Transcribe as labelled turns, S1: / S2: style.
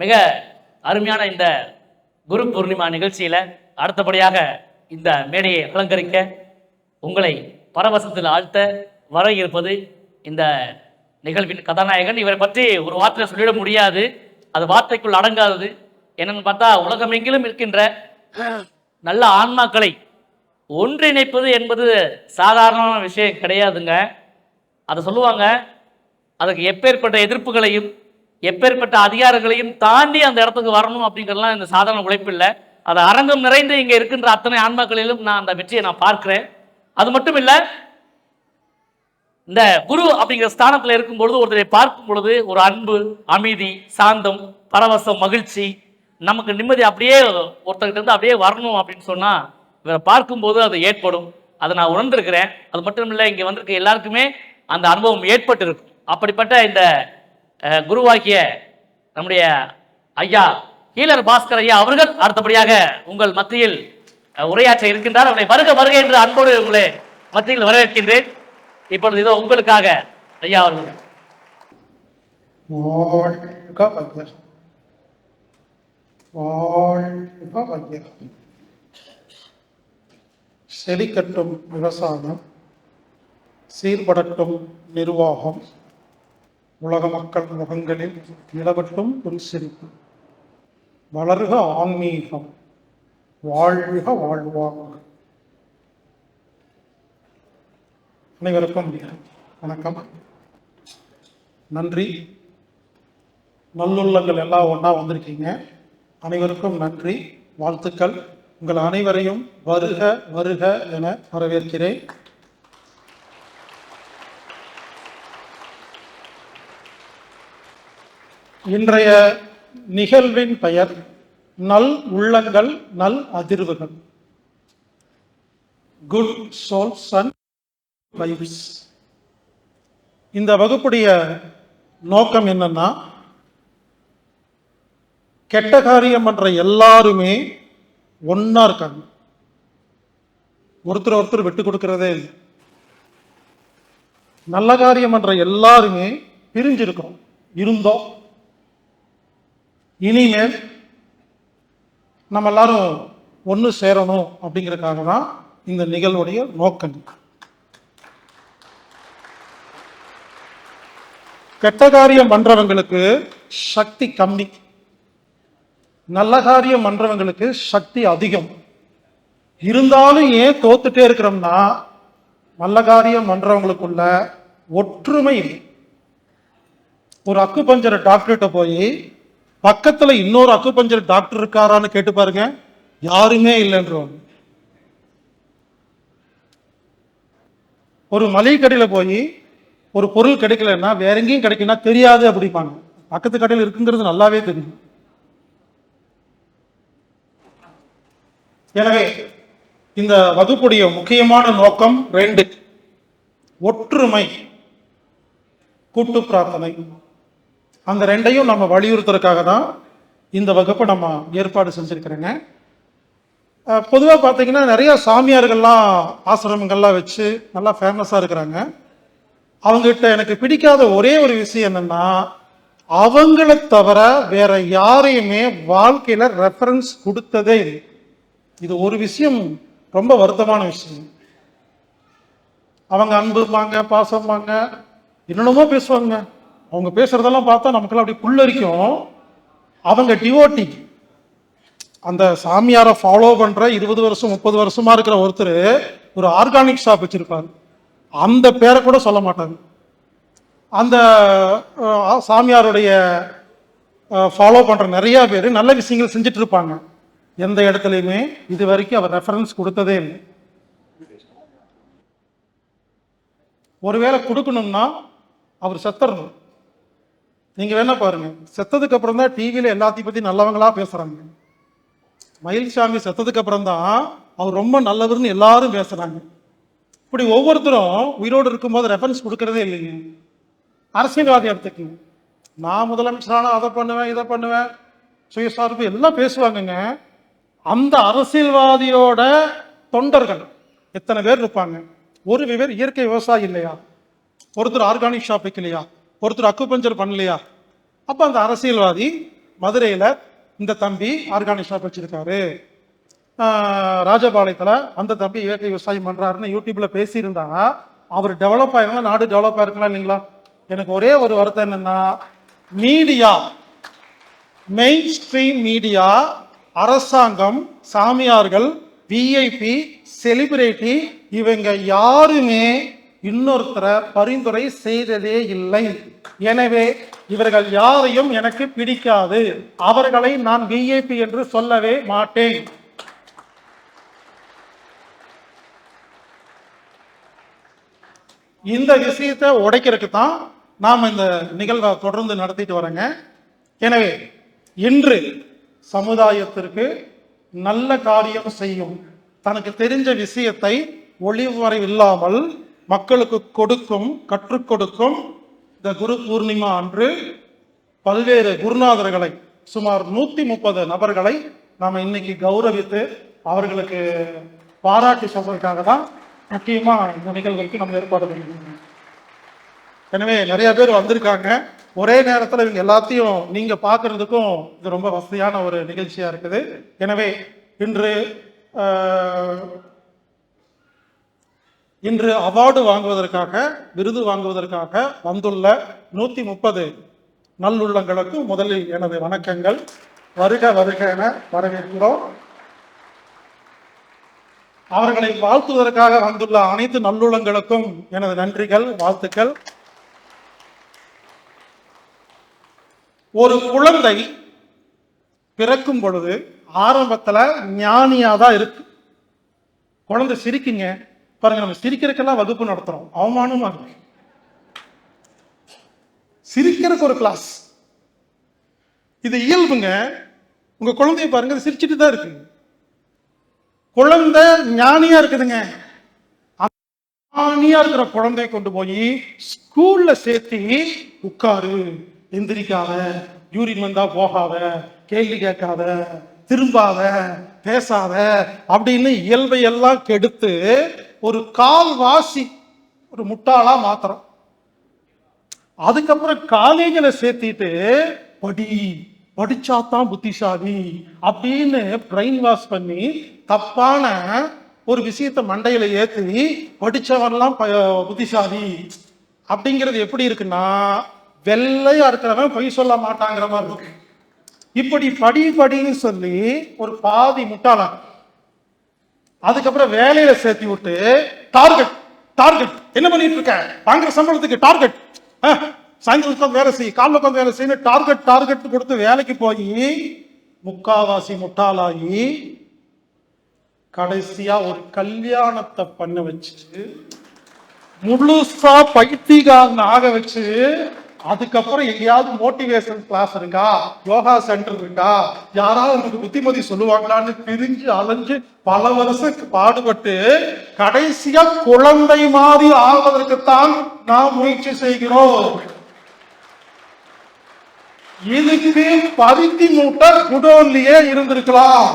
S1: மிக அருமையான இந்த குரு பூர்ணிமா நிகழ்ச்சியில் அடுத்தபடியாக இந்த மேடையை அலங்கரிக்க உங்களை பரவசத்தில் ஆழ்த்த வர இருப்பது இந்த நிகழ்வின் கதாநாயகன். இவரை பற்றி ஒரு வார்த்தையை சொல்லிட முடியாது. அது வார்த்தைக்குள் அடங்காதது. என்னன்னு பார்த்தா உலகமெங்கிலும் இருக்கின்ற நல்ல ஆன்மாக்களை ஒன்றிணைப்பது என்பது சாதாரணமான விஷயம் கிடையாதுங்க. அதை சொல்லுவாங்க. அதுக்கு எப்பேற்பட்ட எதிர்ப்புகளையும் எப்பேற்பட்ட அதிகாரங்களையும் தாண்டி அந்த இடத்துக்கு வரணும் அப்படிங்கிறதுலாம் இந்த சாதாரண உழைப்பு இல்லை அது அரங்கம் நிறைந்து இங்கே இருக்கின்ற அத்தனை ஆன்மாக்களிலும் நான் அந்த வெற்றியை நான் பார்க்கிறேன். அது மட்டும் இல்லை இந்த குரு அப்படிங்கிற ஸ்தானத்தில் இருக்கும் பொழுது ஒருத்தரை பார்க்கும் பொழுது ஒரு அன்பு அமைதி சாந்தம் பரவசம் மகிழ்ச்சி நமக்கு நிம்மதி அப்படியே ஒருத்தர்கிட்ட இருந்து அப்படியே வரணும் அப்படின்னு சொன்னால் இவரை பார்க்கும்போது அது ஏற்படும். அதை நான் உணர்ந்திருக்கிறேன். அது மட்டும் இல்லை இங்கே வந்திருக்க எல்லாருக்குமே அந்த அனுபவம் ஏற்பட்டு இருக்கும் அப்படிப்பட்ட இந்த குருவாக்கிய நம்முடைய ஐயா கீழர் பாஸ்கர் ஐயா அவர்கள் அடுத்தபடியாக உங்கள் மத்தியில் உரையாற்ற இருக்கின்றார் அவரை வருக வருக என்று அன்போடு உங்களை மத்தியில் வரவேற்கின்றேன் இப்பொழுது இதோ உங்களுக்காக ஐயா அவர்கள்
S2: வாழ்க வையகம் வாழ்க வையகம் செழிக்கட்டும் விவசாயம் சீர்படட்டும் நிர்வாகம் உலக மக்கள் முகங்களில் நிலவட்டும் புன்சிரிப்பு வளர்க ஆன்மீகம் வாழ்க வாழ்வாங்க. அனைவருக்கும் வணக்கம். நன்றி. நல்லுள்ளங்கள் எல்லாம் ஒன்றா வந்திருக்கீங்க. அனைவருக்கும் நன்றி. வாழ்த்துக்கள். உங்கள் அனைவரையும் வருக வருக என வரவேற்கிறேன். இன்றைய நிகழ்வின் பெயர் நல் உள்ளங்கள் நல் அதிர்வுகள். குட் சோல்ஸ் அண்ட் வைப்ஸ் இந்த வகுப்புடைய நோக்கம் என்னன்னா கெட்ட காரியம் பண்ற எல்லாருமே ஒன்னா இருக்காங்க. ஒருத்தர் ஒருத்தர் விட்டு கொடுக்கறதே இல்லை. நல்ல காரியம் பண்ற எல்லாருமே பிரிஞ்சிருக்கிறோம். இருந்தோம். இனிமேல் நம்ம எல்லாரும் ஒன்று சேரணும் அப்படிங்கிறதுக்காக தான் இந்த நிகழ்வுடைய நோக்கம். கெட்ட காரியம் பண்றவங்களுக்கு சக்தி கம்மி. நல்ல காரியம் பண்றவங்களுக்கு சக்தி அதிகம். இருந்தாலும் ஏன் தோத்துட்டே இருக்கிறோம்னா நல்ல காரியம் பண்றவங்களுக்குள்ள ஒற்றுமை ஒரு அக்கு பஞ்சர டாக்டர்கிட்ட போய் பக்கத்தில் இன்னொரு அக்குபஞ்சர் டாக்டர் இருக்காரான்னு கேட்டு பாருங்க. யாருமே இல்லைன்றவங்க ஒரு மளிகை கடையில் போய் ஒரு பொருள் கிடைக்கலன்னா வேற எங்கேயும் கிடைக்குன்னா தெரியாது அப்படிப்பாங்க பக்கத்து கடையில் இருக்குங்கிறது நல்லாவே தெரியும். எனவே இந்த வகுப்புடைய முக்கியமான நோக்கம் ரெண்டு. ஒற்றுமை கூட்டு பிரார்த்தனை. அந்த ரெண்டையும் நம்ம வலியுறுத்துறதுக்காக தான் இந்த வகுப்பை நம்ம ஏற்பாடு செஞ்சுருக்கிறேங்க. பொதுவாக பார்த்தீங்கன்னா நிறையா சாமியார்கள்லாம் ஆசிரமங்கள்லாம் வச்சு நல்லா ஃபேமஸாக இருக்கிறாங்க. அவங்ககிட்ட எனக்கு பிடிக்காத ஒரே ஒரு விஷயம் என்னென்னா அவங்கள தவிர வேற யாரையுமே வாழ்க்கையில் ரெஃபரன்ஸ் கொடுத்ததே இல்லை. இது ஒரு விஷயம் ரொம்ப வருத்தமான விஷயம். அவங்க அன்புப்பாங்க பாசம்பாங்க என்னென்னமோ பேசுவாங்க. அவங்க பேசுறதெல்லாம் பார்த்தா நமக்கெல்லாம் அப்படி புல்லரிக்கும். அவங்க டிவோட்டி அந்த சாமியாரை ஃபாலோ பண்ற இருபது வருஷம் முப்பது வருஷமா இருக்கிற ஒருத்தர் ஒரு ஆர்கானிக் ஷாப் வச்சிருப்பாரு. அந்த பேரை கூட சொல்ல மாட்டாங்க அந்த சாமியாருடைய ஃபாலோ பண்ற நிறைய பேர் நல்ல விஷயங்கள் செஞ்சுட்டு இருப்பாங்க எந்த இடத்துலையுமே இது வரைக்கும் அவர் ரெஃபரன்ஸ் கொடுத்ததே இல்லை. ஒருவேளை கொடுக்கணும்னா அவர் செத்துறணும். நீங்க வேணா பாருங்க. செத்ததுக்கு அப்புறம் தான் டிவியில எல்லாத்தையும் பத்தி நல்லவங்களா பேசுறாங்க. மயில்சாமி செத்ததுக்கு அப்புறம் தான் அவர் ரொம்ப நல்லவர்னு எல்லாரும் பேசுறாங்க. இப்படி ஒவ்வொருத்தரும் உயிரோடு இருக்கும்போது ரெஃபரன்ஸ் கொடுக்கறதே இல்லைங்க. அரசியல்வாதி எடுத்துக்கங்க நான் முதலமைச்சரான அதை பண்ணுவேன் இதை பண்ணுவேன். சுயசார்பு எல்லாம் பேசுவாங்கங்க. அந்த அரசியல்வாதியோட தொண்டர்கள் எத்தனை பேர் இருப்பாங்க? ஒரு பேர் இயற்கை விவசாயி இல்லையா? ஒருத்தர் ஆர்கானிக் ஷாப் வைக்கலையா ஒருத்தர் அக்குபஞ்சர் பண்ணலையா? அப்போ அந்த அரசியல்வாதி மதுரையில் இந்த தம்பி ஆர்கானிக் ஷாப் வச்சிருக்காரு. அந்த தம்பி இயற்கை விவசாயம் பண்ணுறாருன்னு யூடியூப்பில் பேசியிருந்தாங்க அவர் டெவலப் ஆயிருந்தா நாடு டெவலப் ஆயிருக்கலாம் இல்லைங்களா? எனக்கு ஒரே ஒரு வருத்தம் என்னன்னா மீடியா மெயின் ஸ்ட்ரீம் மீடியா அரசாங்கம் சாமியார்கள் விஐபி செலிபிரிட்டி இவங்க யாருமே இன்னொருத்தரை பரிந்துரை செய்ததே இல்லை. எனவே இவர்கள் யாரையும் எனக்கு பிடிக்காது. அவர்களை நான் விஐபி என்று சொல்லவே மாட்டேன். இந்த விஷயத்தை உடைக்கிறதுக்கு தான் நாம் இந்த நிகழ்வை தொடர்ந்து நடத்திட்டு வரோங்க எனவே இன்று சமுதாயத்திற்கு நல்ல காரியம் செய்யும் தனக்கு தெரிஞ்ச விஷயத்தை ஒளிவரை இல்லாமல் மக்களுக்கு கொடுக்கும் கற்றுக் கொடுக்கும் இந்த குரு பூர்ணிமா அன்று பல்வேறு குருநாதர்களை சுமார் நூத்தி முப்பது நபர்களை நாம இன்னைக்கு கௌரவித்து அவர்களுக்கு பாராட்டி சொல்றதுக்காக தான் முக்கியமா இந்த நிகழ்வுக்கு நம்ம ஏற்பாடு பண்ணிருக்கோம் எனவே நிறைய பேர் வந்திருக்காங்க. ஒரே நேரத்தில் இவங்க எல்லாத்தையும் நீங்க பார்க்குறதுக்கும் இது ரொம்ப வசதியான ஒரு நிகழ்ச்சியா இருக்குது. எனவே இன்று இன்று அவார்டு வாங்குவதற்காக விருது வாங்குவதற்காக வந்துள்ள நூற்றி முப்பது நல்லுள்ளங்களுக்கு முதலில் எனது வணக்கங்கள். வருக வருக என வரவேற்கிறோம். அவர்களை வாழ்த்துவதற்காக வந்துள்ள அனைத்து நல்லுள்ளங்களுக்கும் எனது நன்றிகள் வாழ்த்துக்கள். ஒரு குழந்தை பிறக்கும் பொழுது ஆரம்பத்தில் ஞானியாக தான் இருக்கு. குழந்தை சிரிக்குங்க. பாருங்க நம்ம சிரிக்கிறதுக்கெல்லாம் வகுப்பு நடத்துறோம். அவமானமா இருக்கு. சிரிக்கிறதுக்கு ஒரு கிளாஸ் இது இயல்புங்க. உங்க குழந்தைய பாருங்க சிரிச்சுட்டு தான் இருக்கு. குழந்தை ஞானியா இருக்குதுங்க. ஞானியா இருக்கிற குழந்தைய கொண்டு போய் ஸ்கூல்ல சேர்த்து உட்காரு. எந்திரிக்காத யூரின் வந்தா போகாத கேள்வி கேட்காத திரும்பாத பேசாத அப்படின்னு இயல்பை எல்லாம் கெடுத்து ஒரு கால்வாசி ஒரு முட்டாளா மாத்துறோம். அதுக்கப்புறம் காலேஜில் சேர்த்திட்டு படி படிச்சாதான் புத்திசாலி அப்படின்னு பிரெயின் வாஷ் பண்ணி தப்பான ஒரு விஷயத்த மண்டையில ஏத்தி படிச்சவன்லாம் ப- புத்திசாலி அப்படிங்கிறது எப்படி இருக்குன்னா வெள்ளையா இருக்கிறவன் பொய் சொல்ல மாட்டாங்கிற மாதிரி இருக்கு. இப்படி படி படின்னு சொல்லி ஒரு பாதி முட்டாளாங்க அதுக்கப்புறம் வேலையில சேர்த்து விட்டு டார்கெட் டார்கெட் என்ன பண்ணிட்டு இருக்க? வாங்குற சம்பளத்துக்கு டார்கெட் சாயந்தரம் உட்காந்து வேலை செய். காலில் உட்காந்து வேலை செய்யணும் டார்கெட் டார்கெட் கொடுத்து வேலைக்கு போய் முக்காவாசி முட்டாளாகி கடைசியா ஒரு கல்யாணத்தை பண்ண வச்சு முழுசா பைத்தியக்காரன் ஆக வச்சு அதுக்கப்புறம் எங்கேயாவது மோட்டிவேஷன் கிளாஸ் இருக்கா? யோகா சென்டர் இருக்கா? யாராவது உங்களுக்கு புத்திமதி சொல்லுவாங்களான்னு பிரிஞ்சு அலைஞ்சு பல வருஷம் பாடுபட்டு கடைசியா குழந்தை மாதிரி ஆவதற்குத்தான் நாம் முயற்சி செய்கிறோம். இதுக்கு பருத்தி மூட்டை குடோன்லயே இருந்திருக்கலாம்.